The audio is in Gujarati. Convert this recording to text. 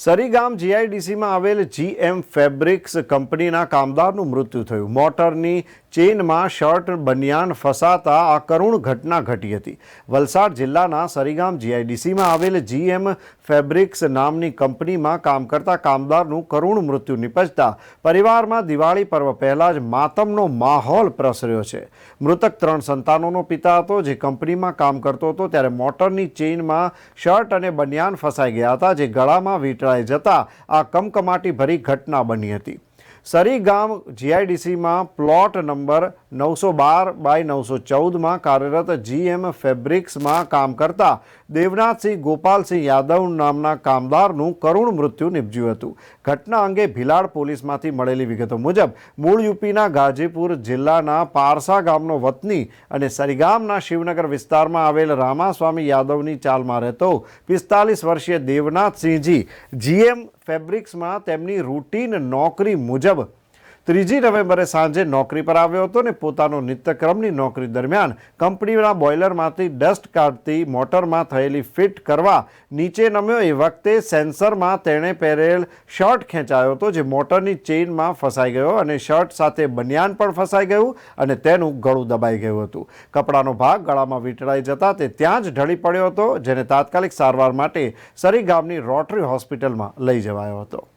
સરીગામ જીઆઈડીસીમાં આવેલ જીએમ ફેબ્રિક્સ કંપનીના કામદારનું મૃત્યુ થયું. મોટરની ચેઇનમાં શર્ટ બનિયાન ફસાતા આ કરુણ ઘટના ઘટી હતી. વલસાડ જિલ્લાના સરીગામ જીઆઈડીસીમાં આવેલ જીએમ ફેબ્રિક્સ નામની કંપનીમાં કામ કરતા કામદારનું કરુણ મૃત્યુ નિપજતા પરિવારમાં દિવાળી પર્વ પહેલાં જ માતમનો માહોલ પ્રસર્યો છે. મૃતક ત્રણ સંતાનોનો પિતા હતો, જે કંપનીમાં કામ કરતો હતો ત્યારે મોટરની ચેઇનમાં શર્ટ અને બનિયાન ફસાઈ ગયા હતા, જે ગળામાં વીંટળાઈ જતા આ કમકમાટી ભરી ઘટના બની હતી. સરી ગામ જીઆઈડીસીમાં પ્લોટ નંબર નવસો બાર બાય નવસો ચૌદમાં કાર્યરત જીએમ ફેબ્રિક્સમાં કામ કરતા દેવનાથસિંહ ગોપાલસિંહ યાદવ નામના કામદારનું કરુણ મૃત્યુ નિપજ્યું હતું. ઘટના અંગે ભિલાડ પોલીસમાંથી મળેલી વિગતો મુજબ, મૂળ યુપીના ગાજીપુર જિલ્લાના પારસા ગામનો વતની અને સરીગામના શિવનગર વિસ્તારમાં આવેલ રામાસ્વામી યાદવની ચાલમાં રહેતો પિસ્તાલીસ વર્ષીય દેવનાથસિંહજી જીએમ ફેબ્રિક્સમાં તેમની રૂટીન નોકરી મુજબ ત્રીજી નવેમ્બરે સાંજે નોકરી પર આવ્યો હતો ને પોતાનો નિત્યક્રમની નોકરી દરમિયાન કંપનીના બોઇલરમાંથી ડસ્ટ કાઢતી મોટરમાં થયેલી ફિટ કરવા નીચે નમ્યો એ વખતે સેન્સરમાં તેણે પહેરેલ શર્ટ ખેંચાયો હતો જે મોટરની ચેઇનમાં ફસાઈ ગયો અને શર્ટ સાથે બનિયાન પણ ફસાઈ ગયું અને તેનું ગળું દબાઈ ગયું હતું. કપડાનો ભાગ ગળામાં વીંટળાઈ જતા તે ત્યાં જ ઢળી પડ્યો હતો, જેને તાત્કાલિક સારવાર માટે સરી ગામની રોટરી હોસ્પિટલમાં લઈ જવાયો હતો.